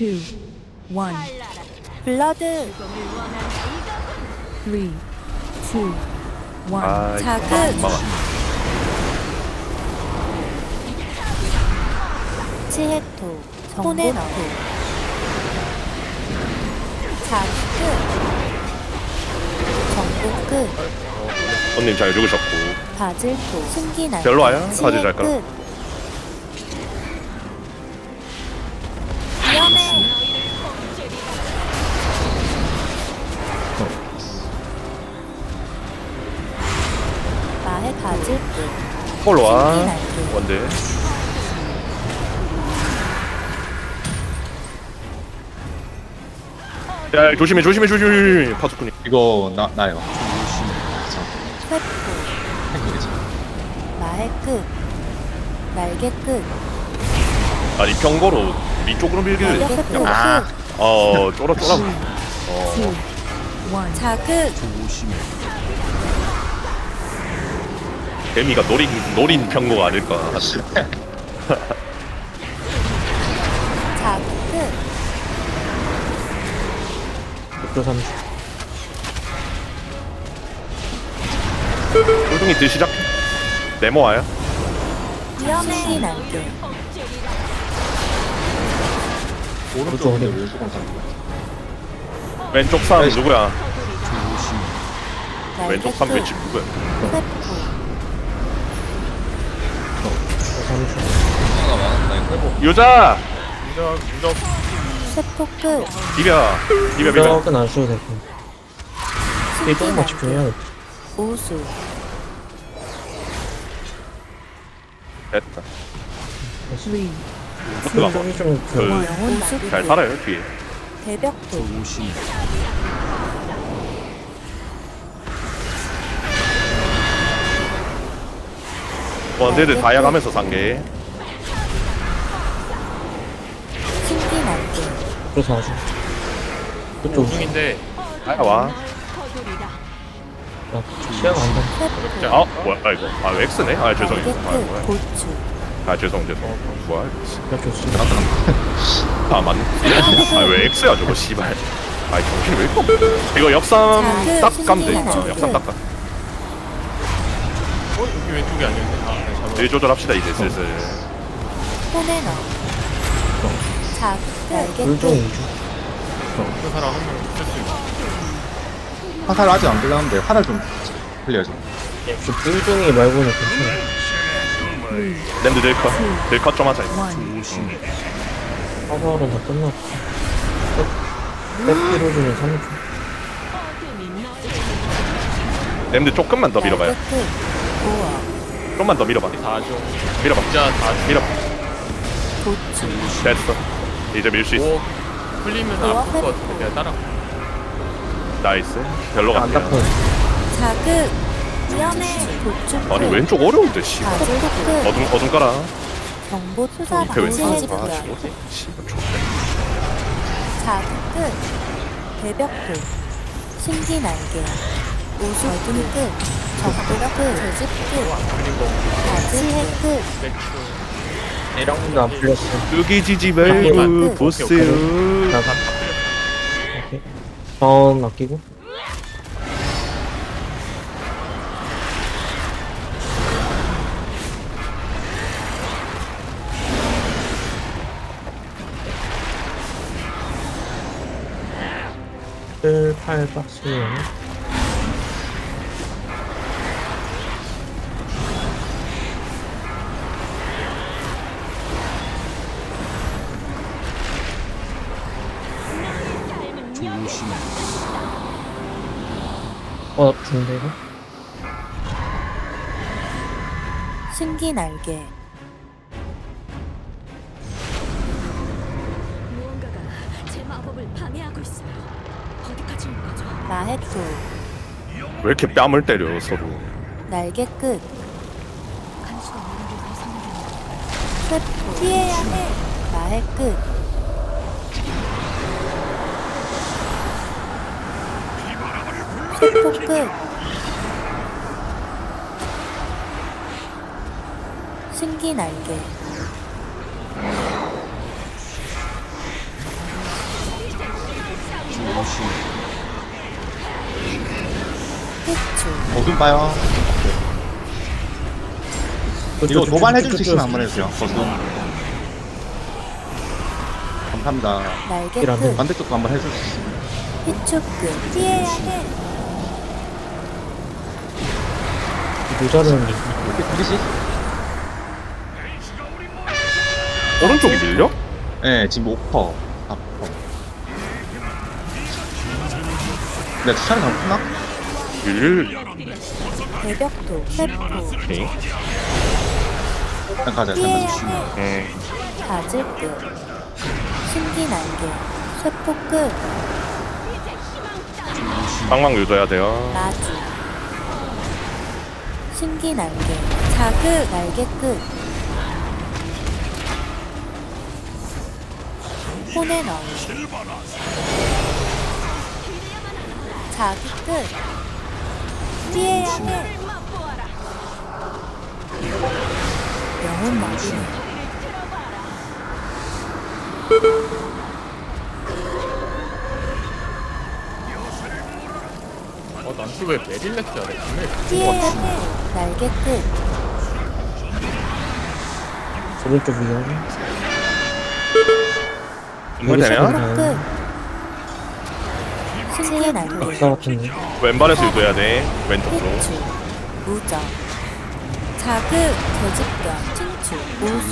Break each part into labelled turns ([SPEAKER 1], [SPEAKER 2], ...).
[SPEAKER 1] two, one,
[SPEAKER 2] 블러드
[SPEAKER 1] three, two, one.
[SPEAKER 3] 아
[SPEAKER 2] 자극.
[SPEAKER 3] 막아.
[SPEAKER 2] 치핵토 정보토 자극 정보끝.
[SPEAKER 3] 손님 잘 죽으셨고.
[SPEAKER 2] 바질토 신기날
[SPEAKER 3] 별로 와요? 바질 잘 깔아. 폴로 와.
[SPEAKER 2] 신기날개.
[SPEAKER 3] 원대 야 조심해 조심해 조심해 조심해 파수꾼이.
[SPEAKER 4] 이거 나 나요.
[SPEAKER 2] 마해 끝. 날개 끝.
[SPEAKER 3] 아니 병거로 위쪽으로 밀기를
[SPEAKER 2] 날개 끝.
[SPEAKER 3] 그냥
[SPEAKER 4] 아.
[SPEAKER 3] 어 쫄아 쫄아.
[SPEAKER 1] Two,
[SPEAKER 3] 어.
[SPEAKER 2] 자극
[SPEAKER 3] 개미가 노린 노린 병거가 아닐까.
[SPEAKER 2] 자극
[SPEAKER 5] 또 30.
[SPEAKER 3] 쫄둥이 들 시작. 네모 와요
[SPEAKER 2] 위험해. 신기날개
[SPEAKER 4] 오른쪽인데 왼쪽은 사람.
[SPEAKER 3] 왼쪽 사람 누구야?
[SPEAKER 2] 날개
[SPEAKER 3] 왼쪽 사람
[SPEAKER 2] 끝
[SPEAKER 3] 왼쪽 누구야?
[SPEAKER 2] 쇠포
[SPEAKER 5] 또 30.
[SPEAKER 4] 하나가 많았다. 이거 회복.
[SPEAKER 3] 유자 유자 유자
[SPEAKER 2] 쇠포 끝
[SPEAKER 3] 비벼 비벼 비벼
[SPEAKER 5] 무적은 안 써도 될것 같아. 이 조금만 집중해야겠다.
[SPEAKER 2] 우수
[SPEAKER 3] 됐다
[SPEAKER 1] Three,
[SPEAKER 3] 목표가
[SPEAKER 5] 저기 좀 그,
[SPEAKER 3] 그,
[SPEAKER 2] 영혼
[SPEAKER 3] 잘
[SPEAKER 2] 날개
[SPEAKER 3] 살아요 뒤에
[SPEAKER 2] 대벽도
[SPEAKER 3] 원대들 다양하면서 산게.
[SPEAKER 2] 신기 날개
[SPEAKER 5] 그래서 아주. 그쪽
[SPEAKER 3] 중인데. 와.
[SPEAKER 5] 야, 시야가 안 닿아.
[SPEAKER 2] 쇠포
[SPEAKER 3] 아 뭐야 아 이거. 아 엑스네? 아 죄송해요.
[SPEAKER 2] 아끝
[SPEAKER 3] 뭐야.
[SPEAKER 2] 고추
[SPEAKER 3] 아 죄송 죄송. 뭐야
[SPEAKER 5] 야, 좋지.
[SPEAKER 3] 아 맞네. 아왜 엑스야 저거 씨발. 아 정신이 왜 이렇게 없 이거 역삼 딱 가면 돼.
[SPEAKER 2] 신기한
[SPEAKER 3] 어, 역삼 딱 가.
[SPEAKER 6] 어? 여기 왼쪽이 아니었네. 아, 네,
[SPEAKER 3] 조절합시다 이제 슬슬
[SPEAKER 2] 포메너 자극
[SPEAKER 5] 우주.
[SPEAKER 6] 그 사람 한명 쓸수 있고.
[SPEAKER 4] 화살 아직 안 불렀는데 화살 좀
[SPEAKER 5] 흘려야지. 그 물종이 말고는 괜찮아.
[SPEAKER 3] 랜드 딜컷 딜컷 좀 하자 이거
[SPEAKER 5] 파워는 다 끝났고. 백피로즈는 3초.
[SPEAKER 3] 랜드 조금만 더 밀어봐요
[SPEAKER 2] 자극 5억
[SPEAKER 3] 좀만 더 밀어봐.
[SPEAKER 6] 다죠.
[SPEAKER 3] 밀어봐.
[SPEAKER 6] 진짜 다
[SPEAKER 3] 밀어봐.
[SPEAKER 2] 도축
[SPEAKER 3] 됐어. 이제 밀 수 있어.
[SPEAKER 6] 풀리면 아플 것 같은데 그냥 따라.
[SPEAKER 3] 나이스. 별로 같아요.
[SPEAKER 2] 자극 위험해
[SPEAKER 3] 아니 왼쪽 어려운데 씨. 어둠 어둠 깔아.
[SPEAKER 2] 경보 투사
[SPEAKER 3] 어,
[SPEAKER 2] 방지
[SPEAKER 3] 아 구역 씨, 좋네.
[SPEAKER 2] 자극 대벽 끝 신기 날개 우수 적도 끝 제집 끝 바지해 끝
[SPEAKER 6] 맥주.
[SPEAKER 5] 근데 안 풀렸어.
[SPEAKER 3] 끄기지지
[SPEAKER 2] 말고
[SPEAKER 3] 말고
[SPEAKER 2] 보세요.
[SPEAKER 3] 보세요
[SPEAKER 5] 나가. 오케이. 전 아끼고. 칠, 팔 박스
[SPEAKER 2] 신기 날개.
[SPEAKER 7] 무언가가 제 마법을 방해하고 있어요. 어디까지 온 거죠?
[SPEAKER 2] 마해토
[SPEAKER 3] 왜 이렇게 뺨을 때려 서로?
[SPEAKER 2] 날개 끝.
[SPEAKER 7] 간수가 우리를 상대하는
[SPEAKER 2] 쇠포 피해야 해. 마해 끝. 쇠포 끝 신기 날개 해초
[SPEAKER 4] 어둠 봐요. 이거
[SPEAKER 5] 쭉, 쭉,
[SPEAKER 4] 도발
[SPEAKER 5] 쭉,
[SPEAKER 4] 해줄 수
[SPEAKER 5] 쭉,
[SPEAKER 4] 있으면
[SPEAKER 5] 쭉.
[SPEAKER 4] 한번 해주세요. 어둠. 감사합니다.
[SPEAKER 2] 날개 끝
[SPEAKER 4] 반대쪽도 한번 해줄 수 있으면.
[SPEAKER 2] 해초 끝 피해야 해
[SPEAKER 5] 모자르는 게
[SPEAKER 4] 이렇게 들리시?
[SPEAKER 3] 오른쪽이 밀려?
[SPEAKER 4] 네, 지금 5퍼, 4퍼. 네, 주차를 잘못했나?
[SPEAKER 3] 밀
[SPEAKER 2] 대벽도 세포
[SPEAKER 3] 오케이
[SPEAKER 4] 일단 가자,
[SPEAKER 2] 피해야
[SPEAKER 4] 일단 가자.
[SPEAKER 3] 해음
[SPEAKER 2] 가질 끝 신기 날개 세포 끝
[SPEAKER 3] 방망 유도해야 돼요
[SPEAKER 2] 마주 신기 날개 자극 날개 끝 혼의 너울 자극 끝. 피해야 해. 영혼 마비는
[SPEAKER 6] 어, 난또왜 메릴렉스야? 내 분명히
[SPEAKER 2] 피해야 해. 날개 끝.
[SPEAKER 5] 오른쪽 위험.
[SPEAKER 3] 정말
[SPEAKER 2] 날개
[SPEAKER 5] 역사 같은데.
[SPEAKER 3] 왼발에서 유도해야 돼 왼쪽으로.
[SPEAKER 2] 무적, 자극, 계집견, 칭추,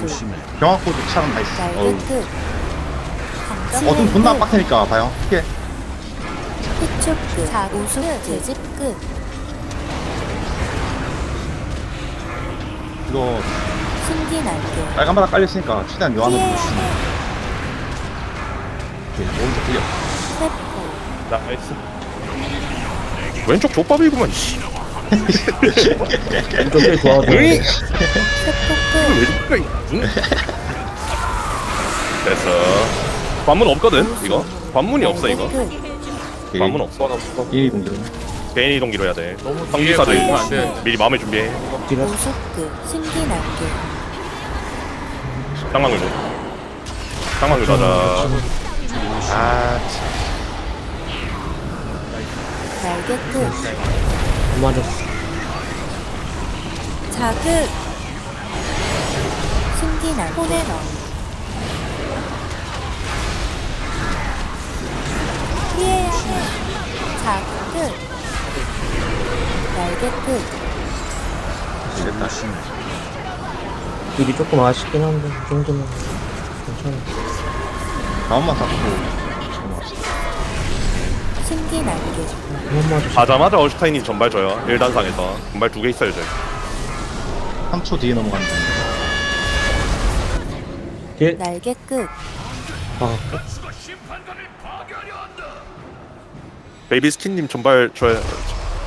[SPEAKER 2] 우수,
[SPEAKER 4] 병합고도 차는 다 있어.
[SPEAKER 2] 날개
[SPEAKER 4] 어우.
[SPEAKER 2] 끝,
[SPEAKER 4] 어둠 존나 빡세니까 봐요.
[SPEAKER 2] 끝, 자, 우수 끝, 계집 끝,
[SPEAKER 4] 이거
[SPEAKER 2] 신기 날개,
[SPEAKER 4] 빨간 바닥 깔렸으니까 최대한 요한으로
[SPEAKER 2] 피해야 해,
[SPEAKER 4] 오케이, 오른쪽 클리어.
[SPEAKER 2] 세포,
[SPEAKER 3] 나이스. 왼쪽 족밥이구만 씨.
[SPEAKER 5] 왼쪽 길 도와줘.
[SPEAKER 3] 으이!
[SPEAKER 2] 세포 끝,
[SPEAKER 3] 왜 저래 응? 됐어. 관문 없거든 이거? 관문이 없어 이거? 관문 없어.
[SPEAKER 4] 이리 공격.
[SPEAKER 3] 개인 이동기로 해야 돼.
[SPEAKER 6] 너무 뒤에
[SPEAKER 3] 성기사도
[SPEAKER 6] 보이면
[SPEAKER 3] 있고
[SPEAKER 6] 안 되는데.
[SPEAKER 3] 미리 마음을 준비해.
[SPEAKER 5] 뒤로.
[SPEAKER 2] 끝, 신기 날개,
[SPEAKER 3] 쌍망 유도 쌍망 유도 하자 아
[SPEAKER 2] 날개 끝,
[SPEAKER 5] 안 맞았어.
[SPEAKER 2] 자극, 날개, 혼의 너 피해야 해, 자극 끝, 날개 끝,
[SPEAKER 4] 됐다.
[SPEAKER 5] 길이 조금 아쉽긴 한데 이 정도면 괜찮아.
[SPEAKER 4] 다음만 잡고.
[SPEAKER 2] 신기 날개.
[SPEAKER 3] 가자마자 얼슈타인이 전발 줘요 1단상에서 전발 두 개 있어야 돼
[SPEAKER 4] 3초 뒤에 넘어간다.
[SPEAKER 5] 뒤에
[SPEAKER 2] 날개 끝,
[SPEAKER 5] 박았고.
[SPEAKER 3] 베이비 스킨님 전발 줘야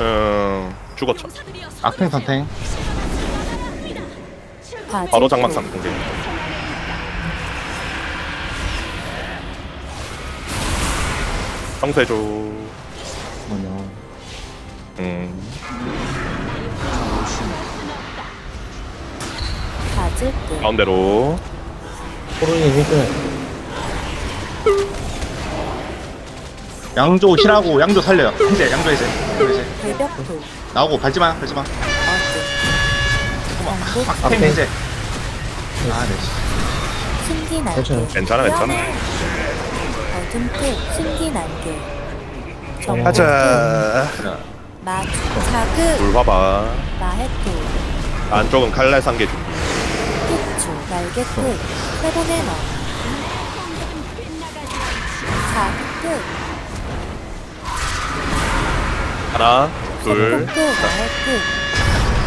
[SPEAKER 3] 음 죽었죠
[SPEAKER 4] 악행 선택.
[SPEAKER 2] 바지
[SPEAKER 3] 바로
[SPEAKER 2] 끝,
[SPEAKER 3] 장막상 공개 성세조
[SPEAKER 4] 뭐냐.
[SPEAKER 3] 음
[SPEAKER 2] 바지 끝,
[SPEAKER 3] 가운데로
[SPEAKER 5] 코로니 해줘야
[SPEAKER 4] 양조 힐하고 양조 살려요. 해제, 양조 해제. 양조 해제.
[SPEAKER 2] 대벽도,
[SPEAKER 4] 나오고 밟지 마, 밟지 마.
[SPEAKER 2] 어둠, 날개 끝,
[SPEAKER 4] 악행 해제. 아, 네. 씨.
[SPEAKER 2] 신기 날개,
[SPEAKER 5] 괜찮아요.
[SPEAKER 3] 괜찮아 괜찮아
[SPEAKER 2] 정복
[SPEAKER 3] 가자
[SPEAKER 4] 그래.
[SPEAKER 2] 끝, 마주, 자극,
[SPEAKER 3] 물 봐봐.
[SPEAKER 2] 마해토,
[SPEAKER 3] 안쪽은 칼날 상계 중.
[SPEAKER 2] 피추, 날개 끝, 세번의 너, 자극 끝,
[SPEAKER 3] 하나 둘
[SPEAKER 2] 끝, 마해 끝,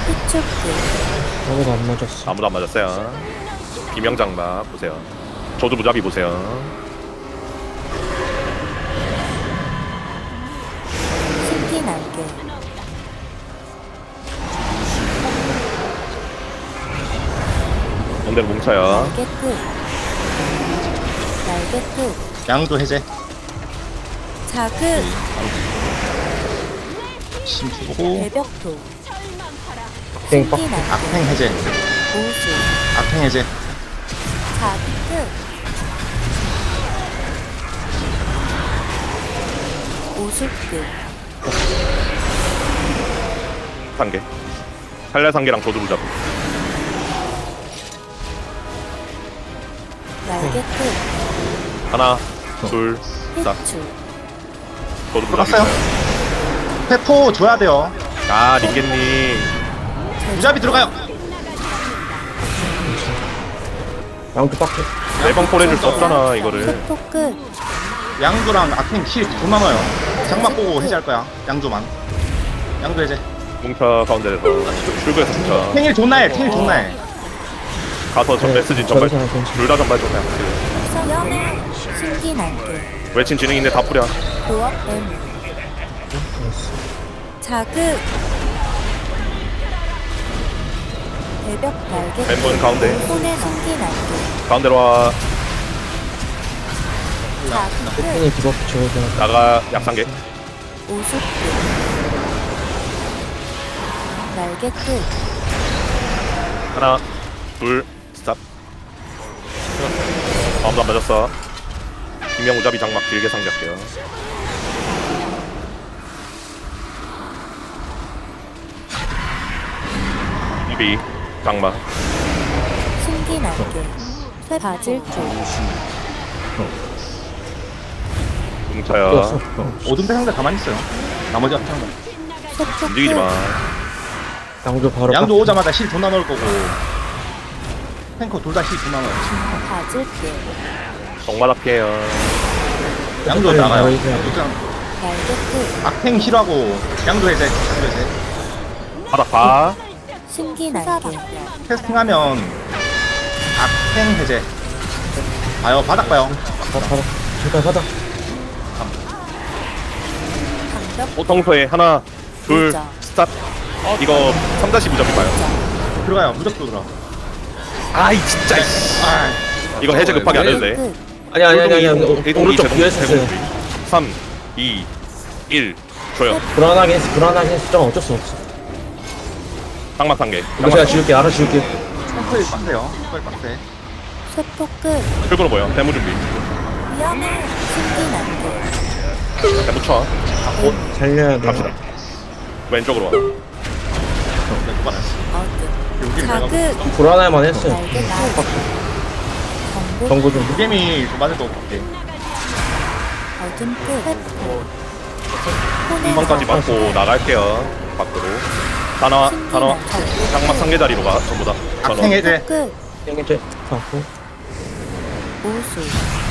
[SPEAKER 2] 피추 끝,
[SPEAKER 5] 아무도 안 맞았어.
[SPEAKER 3] 아무도 안 맞았어요. 김영장마 보세요. 저도 무자비 보세요 가운데로 뭉쳐요.
[SPEAKER 2] 날개 끝, 날개 끝,
[SPEAKER 4] 양조 해제.
[SPEAKER 2] 자극,
[SPEAKER 4] 심수고.
[SPEAKER 2] 대벽도,
[SPEAKER 5] 땡 빡.
[SPEAKER 2] 날개,
[SPEAKER 4] 악행 해제.
[SPEAKER 2] 우수,
[SPEAKER 4] 악행 해제.
[SPEAKER 2] 자극 끝, 우습게
[SPEAKER 3] 상계. 살날 상계랑 도두부 잡음
[SPEAKER 2] 날개 끝
[SPEAKER 3] 하나 둘 싹.
[SPEAKER 2] 해출
[SPEAKER 3] 도두부
[SPEAKER 4] 들어갔어요?
[SPEAKER 3] 잡음
[SPEAKER 4] 페포 줘야 돼요.
[SPEAKER 3] 아 링겐님
[SPEAKER 4] 무자비 들어가요.
[SPEAKER 5] 양쪽 빡해.
[SPEAKER 3] 매번 콜해줄 수 없잖아 이거를
[SPEAKER 2] 세포 끝
[SPEAKER 4] 양조랑 아킹 힐 존나 넣어요. 장막 보고 해제할 거야. 양조만. 양조 해제.
[SPEAKER 3] 뭉쳐 가운데에서 출구에서 뭉쳐
[SPEAKER 4] 탱일 존나 해. 탱일 존나 해.
[SPEAKER 3] 가서 전
[SPEAKER 5] 네,
[SPEAKER 3] 메시지 전발
[SPEAKER 5] 전사, 전사.
[SPEAKER 3] 둘다 전발 좀 해.
[SPEAKER 2] 위험해 신기 날개
[SPEAKER 3] 외친 지능인데 다 뿌려
[SPEAKER 2] 자극 대벽 날개
[SPEAKER 3] 왼손 가운데
[SPEAKER 2] 손에 신기 날개
[SPEAKER 3] 가운데로 와
[SPEAKER 2] 자극
[SPEAKER 5] 디버프.
[SPEAKER 3] 나가 약상계
[SPEAKER 2] 우습게 날개 끝
[SPEAKER 3] 하나 둘 아무도 안 맞았어 김영 우자비 장막 길게 상기할게요 이비 장막
[SPEAKER 2] 신기 날개 쇠 바질 줄
[SPEAKER 3] 뭉쳐요
[SPEAKER 5] 뛰었어.
[SPEAKER 4] 오든 배 상대 가만히 있어요. 나머지 상대.
[SPEAKER 2] 세포
[SPEAKER 3] 움직이지 마
[SPEAKER 5] 양쪽 바로
[SPEAKER 4] 양조
[SPEAKER 5] 빡-
[SPEAKER 4] 오자마자 힐 존나 넣을 거고. 탱커 둘다힐 존나 넣어 요.
[SPEAKER 2] 바질 줄
[SPEAKER 3] 정마다 피해요
[SPEAKER 4] 양조
[SPEAKER 5] 네,
[SPEAKER 4] 나가요.
[SPEAKER 5] 나이스.
[SPEAKER 4] 양조
[SPEAKER 2] 날개 끝
[SPEAKER 4] 악탱 힐하고 양조 해제. 양조 해제.
[SPEAKER 3] 바닥 봐
[SPEAKER 2] 신기 날개
[SPEAKER 4] 테스팅하면 악탱 해제. 봐요. 바닥 봐요.
[SPEAKER 5] 바- 바닥. 제발 바닥.
[SPEAKER 2] 방벽
[SPEAKER 3] 보통소에 하나 둘
[SPEAKER 2] 진짜.
[SPEAKER 3] 스탑 이거 3다시 무적이 봐요
[SPEAKER 4] 들어가요. 무적도 들어.
[SPEAKER 3] 아이 진짜.
[SPEAKER 4] 아,
[SPEAKER 3] 이거 해제 급하게 안 해도
[SPEAKER 2] 돼끝
[SPEAKER 5] 아니 아니 아니 아니. 아니.
[SPEAKER 3] 대동이
[SPEAKER 5] 오른쪽 뒤에 있었어요.
[SPEAKER 3] 3 2 1 줘요
[SPEAKER 5] 불안하게 했어. 불안하게 했어. 좀 어쩔 수 없어.
[SPEAKER 3] 장막 상계
[SPEAKER 5] 이거 제가 지울게. 알아 지울게.
[SPEAKER 4] 탱커일 빡세요. 탱커일 빡세.
[SPEAKER 2] 세포 끝
[SPEAKER 3] 출구로 보여 대무 준비
[SPEAKER 2] 위험해 신기 날개
[SPEAKER 3] 대무 쳐
[SPEAKER 5] 살려야 돼.
[SPEAKER 3] 갑시다 왼쪽으로 와
[SPEAKER 2] 어드
[SPEAKER 4] 여기 내가
[SPEAKER 2] 자극
[SPEAKER 5] 불안할만 했어요.
[SPEAKER 2] 날개 끝 정보
[SPEAKER 5] 정보 좀.
[SPEAKER 4] 무게미 좀 맞을 거 같아.
[SPEAKER 2] 어둠 끝 잡-
[SPEAKER 3] 맞고 나갈게요 밖으로 단화 단화 장막 상계 자리로 가 전부 다 전원
[SPEAKER 4] 해제.
[SPEAKER 2] 끝. 우수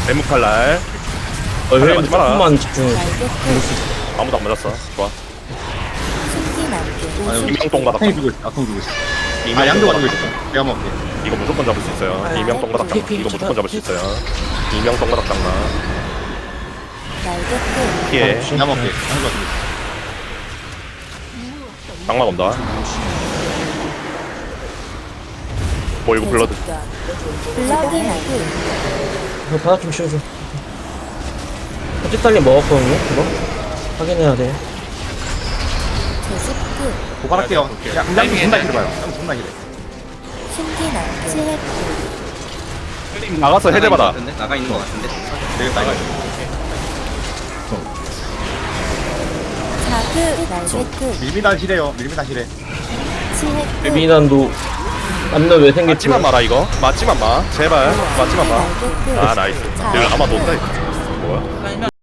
[SPEAKER 3] 대무 칼날
[SPEAKER 5] 어, 형
[SPEAKER 3] 하지 마라.
[SPEAKER 5] 조금만 집중해.
[SPEAKER 2] 날개 끝
[SPEAKER 3] 아무도 안 맞았어 좋아
[SPEAKER 2] 날개 우수
[SPEAKER 3] 이명동
[SPEAKER 4] 있어. 있어. 아,
[SPEAKER 3] 바닥
[SPEAKER 4] 있어. 내가 먹을게.
[SPEAKER 3] 이거 무조건 잡을 수 있어요
[SPEAKER 2] 아,
[SPEAKER 3] 이명 장막
[SPEAKER 5] 피, 피,
[SPEAKER 3] 이거 무조건
[SPEAKER 5] 피,
[SPEAKER 3] 잡을 수
[SPEAKER 5] 피.
[SPEAKER 3] 있어요 이명 장막
[SPEAKER 2] 날개 끝
[SPEAKER 3] 피해
[SPEAKER 4] 가지고 있어.
[SPEAKER 3] 장막 온다 뭐 이거
[SPEAKER 2] 블러디 날개
[SPEAKER 5] 형 바닥 좀 씌워줘. 어찌 딸리 먹었거든요? 그거? 확인해야 돼.
[SPEAKER 2] 끝
[SPEAKER 4] 고갈할게요. 야, 양조 존나 힐해봐요. 양조 존나.
[SPEAKER 2] 날개 치해프
[SPEAKER 3] 나가서 해제 받아.
[SPEAKER 8] 나가 있는 것 같은데.
[SPEAKER 4] 되겠다, 이거.
[SPEAKER 2] 자극 날개 끝.
[SPEAKER 4] 밀미단 힐해요. 밀미단 힐해.
[SPEAKER 2] 치해 끝.
[SPEAKER 5] 미난도 남는 왜 생겼지?
[SPEAKER 3] 맞지만 마라 이거. 맞지만 마. 제발. 맞지만
[SPEAKER 2] 끝.
[SPEAKER 3] 마아 나이스. 내가 아마 놓다 뭐야